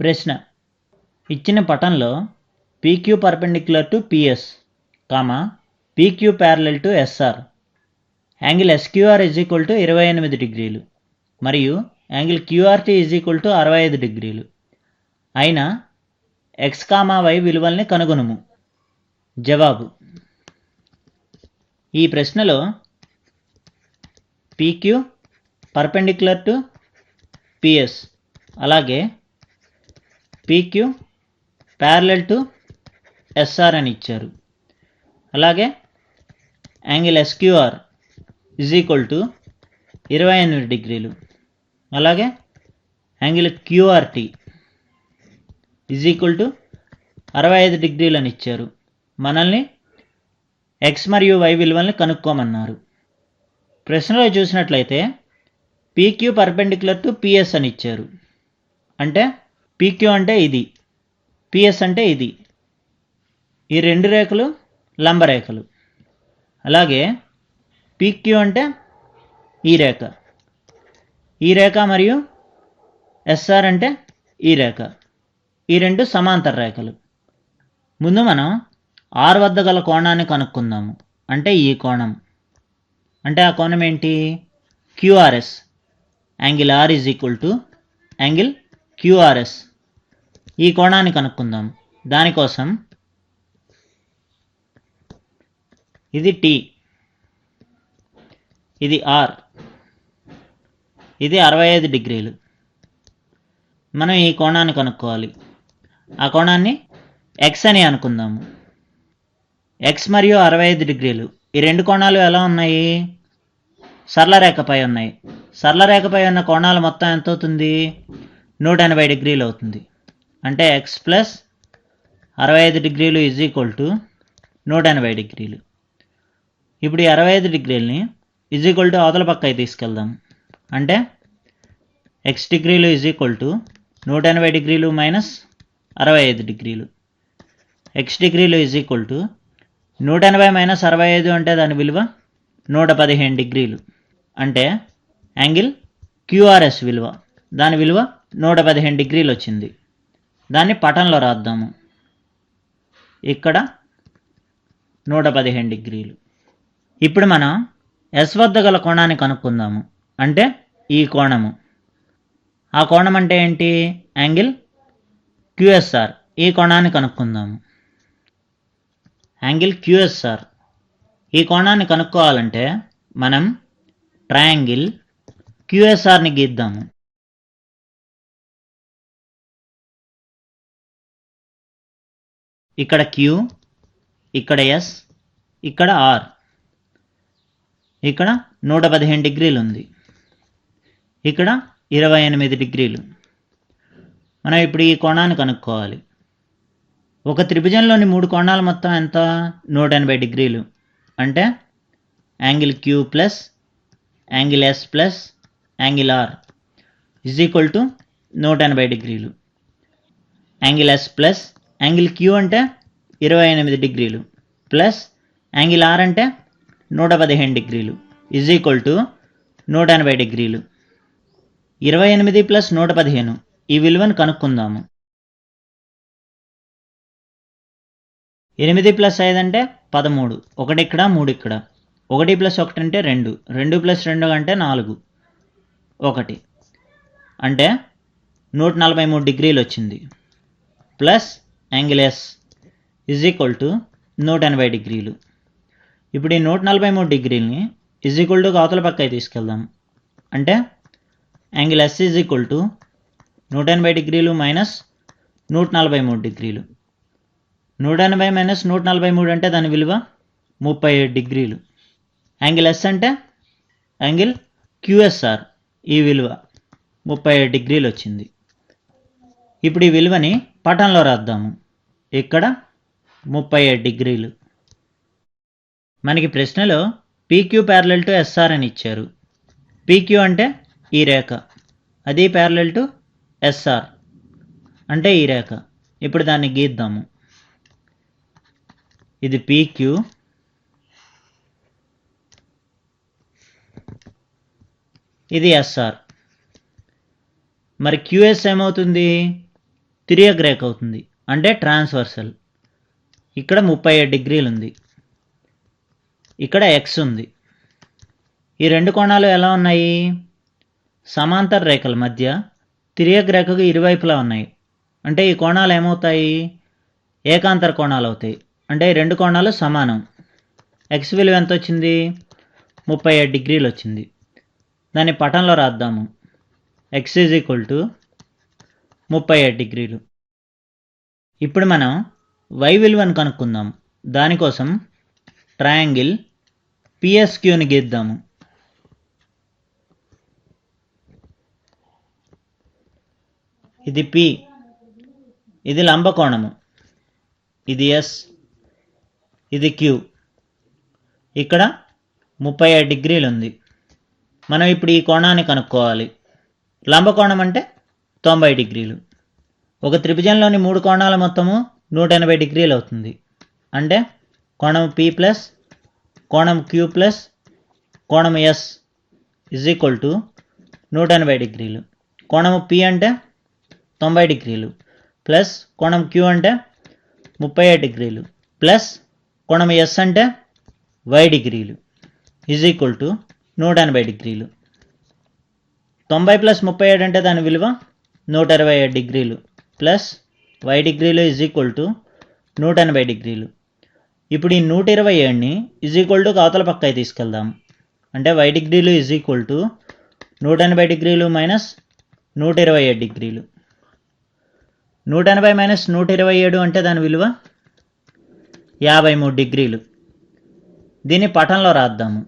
ప్రశ్న. ఇచ్చిన పటంలో PQ perpendicular to PS comma PQ parallel to SR angle SQR is equal to ఇరవై ఎనిమిది డిగ్రీలు మరియు angle QRT is equal to అరవై ఐదు డిగ్రీలు. అయిన ఎక్స్ కామా వై విలువల్ని కనుగొనుము. జవాబు. ఈ ప్రశ్నలో పీక్యూ పర్పెండిక్యులర్ టు పిఎస్ అలాగే పీక్యూ ప్యారలల్ టు ఎస్ఆర్ అని ఇచ్చారు. అలాగే angle SQR is equal to ఇరవై ఎనిమిది డిగ్రీలు. అలాగే angle QRT is equal to అరవై ఐదు డిగ్రీలు అని ఇచ్చారు. మనల్ని ఎక్స్ మరియు వై విలువల్ని కనుక్కోమన్నారు. ప్రశ్నలో చూసినట్లయితే పీక్యూ పర్పెండిక్యులర్ టు పిఎస్ అని ఇచ్చారు. అంటే పీక్యూ అంటే ఇది. పిఎస్ అంటే ఇది. ఈ రెండు రేఖలు లంబరేఖలు అలాగే పీక్యూ అంటే ఈ రేఖ. ఈ రేఖ మరియు ఎస్ఆర్ అంటే ఈ రేఖ. ఈ రెండు సమాంతర రేఖలు. ముందు మనం ఆర్ వద్ద గల కోణాన్ని కనుక్కుందాము. అంటే ఈ కోణం. అంటే ఆ కోణం ఏంటి? QRS angle R is equal to angle QRS ఈ కోణాన్ని కనుక్కుందాం. దానికోసం ఇది టీ. ఇది ఆర్. ఇది అరవై ఐదు డిగ్రీలు. మనం ఈ కోణాన్ని కనుక్కోవాలి. ఆ కోణాన్ని ఎక్స్ అని అనుకుందాము. ఎక్స్ మరియు అరవై ఐదు డిగ్రీలు. ఈ రెండు కోణాలు ఎలా ఉన్నాయి? సరళరేఖపై ఉన్నాయి. సరళరేఖపై ఉన్న కోణాలు మొత్తం ఎంత అవుతుంది నూట ఎనభై డిగ్రీలు అవుతుంది. అంటే ఎక్స్ ప్లస్ అరవై ఐదు డిగ్రీలు ఈజ్ ఈక్వల్ టు నూట ఎనభై డిగ్రీలు. ఇప్పుడు ఈ అరవై ఐదు డిగ్రీలని ఈజ్ ఈక్వల్ టు అవతల పక్కకి తీసుకెళ్దాం. అంటే ఎక్స్ డిగ్రీలు ఈజ్ ఈక్వల్ టు నూట ఎనభై డిగ్రీలు మైనస్ అరవై ఐదు డిగ్రీలు. ఎక్స్ డిగ్రీలు ఈజ్ ఈక్వల్ టు నూట ఎనభై మైనస్ అరవై ఐదు అంటే దాని విలువ నూట పదిహేను డిగ్రీలు. అంటే యాంగిల్ క్యూఆర్ఎస్ విలువ. దాని విలువ నూట పదిహేను డిగ్రీలు వచ్చింది. దాన్ని పటంలో రాద్దాము. ఇక్కడ నూట పదిహేను డిగ్రీలు. ఇప్పుడు మనం ఎస్ వద్ద గల కోణాన్ని కనుక్కుందాము. అంటే ఈ కోణము. ఆ కోణం అంటే ఏంటి? Angle QSR. ఈ కోణాన్ని కనుక్కుందాము. Angle QSR. ఈ కోణాన్ని కనుక్కోవాలంటే మనం ట్రయాంగిల్ క్యూఎస్ఆర్ని గీద్దాము. ఇక్కడ క్యూ ఇక్కడ ఎస్ ఇక్కడ ఆర్ ఇక్కడ నూట పదిహేను డిగ్రీలు ఉంది ఇక్కడ ఇరవై ఎనిమిది డిగ్రీలు. మనం ఇప్పుడు ఈ కోణాన్ని కనుక్కోవాలి. ఒక త్రిభుజంలోని మూడు కోణాలు మొత్తం ఎంత? నూట ఎనభై డిగ్రీలు. అంటే angle Q plus angle S plus angle R is equal to నూట ఎనభై డిగ్రీలు. Angle S plus angle Q అంటే ఇరవై ఎనిమిది డిగ్రీలు. ప్లస్ యాంగిల్ ఆర్ అంటే నూట పదిహేను డిగ్రీలు. ఇజ్ ఈక్వల్ టు నూట ఎనభై డిగ్రీలు. ఇరవై ఎనిమిది ప్లస్ నూట పదిహేను. ఈ విలువను కనుక్కుందాము. ఎనిమిది ప్లస్ ఐదు అంటే పదమూడు. ఒకటి ఇక్కడ మూడు ఇక్కడ. ఒకటి ప్లస్ ఒకటి అంటే రెండు. రెండు ప్లస్ రెండు అంటే నాలుగు. ఒకటి. అంటే నూట నలభై మూడు డిగ్రీలు వచ్చింది. Plus angle S is equal to నూట ఎనభై డిగ్రీలు. ఇప్పుడు ఈ నూట నలభై మూడు డిగ్రీలని ఇజ్ ఈక్వల్ టు అవతల పక్కకి తీసుకెళ్దాం. అంటే angle S is equal to నూట ఎనభై డిగ్రీలు మైనస్ నూట నలభై మూడు డిగ్రీలు. నూట ఎనభై మైనస్ నూట నలభై మూడు అంటే దాని విలువ ముప్పై ఏడు డిగ్రీలు. యాంగిల్ ఎస్ అంటే యాంగిల్ క్యూఎస్ఆర్ ఈ విలువ ముప్పై ఏడు డిగ్రీలు వచ్చింది. ఇప్పుడు ఈ విలువని పటంలో రాద్దాము. ఇక్కడ ముప్పై ఏడు డిగ్రీలు. మనకి ప్రశ్నలో పీక్యూ ప్యారలల్ టు ఎస్ఆర్ అని ఇచ్చారు. పీక్యూ అంటే ఈ రేఖ. అది ప్యారలల్ టు ఎస్ఆర్ అంటే ఈ రేఖ. ఇప్పుడు దాన్ని గీద్దాము. ఇది పీక్యూ ఇది ఎస్ఆర్ మరి క్యూఎస్ ఏమవుతుంది? తిరియగ్ రేఖ అవుతుంది. అంటే ట్రాన్స్వర్సల్. ఇక్కడ ముప్పై ఏడు డిగ్రీలు ఉంది ఇక్కడ ఎక్స్ ఉంది. ఈ రెండు కోణాలు ఎలా ఉన్నాయి? సమాంతర రేఖల మధ్య తిరియక్ రేఖకు ఇరువైపులా ఉన్నాయి. అంటే ఈ కోణాలు ఏమవుతాయి? ఏకాంతర కోణాలు అవుతాయి. అంటే ఈ రెండు కోణాలు సమానం. ఎక్స్ విలువ ఎంత వచ్చింది ముప్పై ఏడు డిగ్రీలు వచ్చింది దాన్ని పటంలో రాద్దాము. ఎక్స్ ఈజ్ ఈక్వల్ టు ముప్పై ఏడు డిగ్రీలు. ఇప్పుడు మనం వై విలువను కనుక్కుందాం. దానికోసం ట్రయాంగిల్ పిఎస్క్యూని గీద్దాము. ఇది పి ఇది లంబకోణము. ఇది ఎస్ ఇది క్యూ ఇక్కడ ముప్పై ఐదు డిగ్రీలు ఉంది మనం ఇప్పుడు ఈ కోణాన్ని కనుక్కోవాలి. లంబకోణం అంటే తొంభై డిగ్రీలు. ఒక త్రిభుజంలోని మూడు కోణాల మొత్తము నూట ఎనభై డిగ్రీలు అవుతుంది. అంటే కోణం పి ప్లస్ కోణం క్యూ ప్లస్ కోణం ఎస్ ఇజ్ ఈక్వల్ టు నూట ఎనభై డిగ్రీలు. కోణము పి అంటే తొంభై డిగ్రీలు. ప్లస్ కోణం క్యూ అంటే ముప్పై ఐదు డిగ్రీలు. ప్లస్ కోణం ఎస్ అంటే వై డిగ్రీలు. ఈజ్ ఈక్వల్ టు నూట ఎనభై డిగ్రీలు. తొంభై ప్లస్ ముప్పై ఏడు అంటే దాని విలువ నూట ఇరవై ఏడు డిగ్రీలు. ప్లస్ వై డిగ్రీలు ఇజ్ ఈక్వల్ టు నూట ఎనభై డిగ్రీలు. ఇప్పుడు ఈ నూట ఇరవై ఏడుని ఇజ్ ఈక్వల్ టు అవతల పక్కకి తీసుకెళ్దాం. అంటే వై డిగ్రీలు ఇజ్ ఈక్వల్ టు నూట ఎనభై డిగ్రీలు మైనస్ నూట ఇరవై ఏడు డిగ్రీలు. నూట ఎనభై మైనస్ నూట ఇరవై ఏడు అంటే దాని విలువ యాభై మూడు డిగ్రీలు. దీన్ని పటంలో రాద్దాము.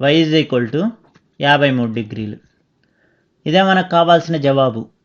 వై ఈజ్ ఈక్వల్ టు యాభై మూడు డిగ్రీలు. ఇదే మనకు కావాల్సిన జవాబు.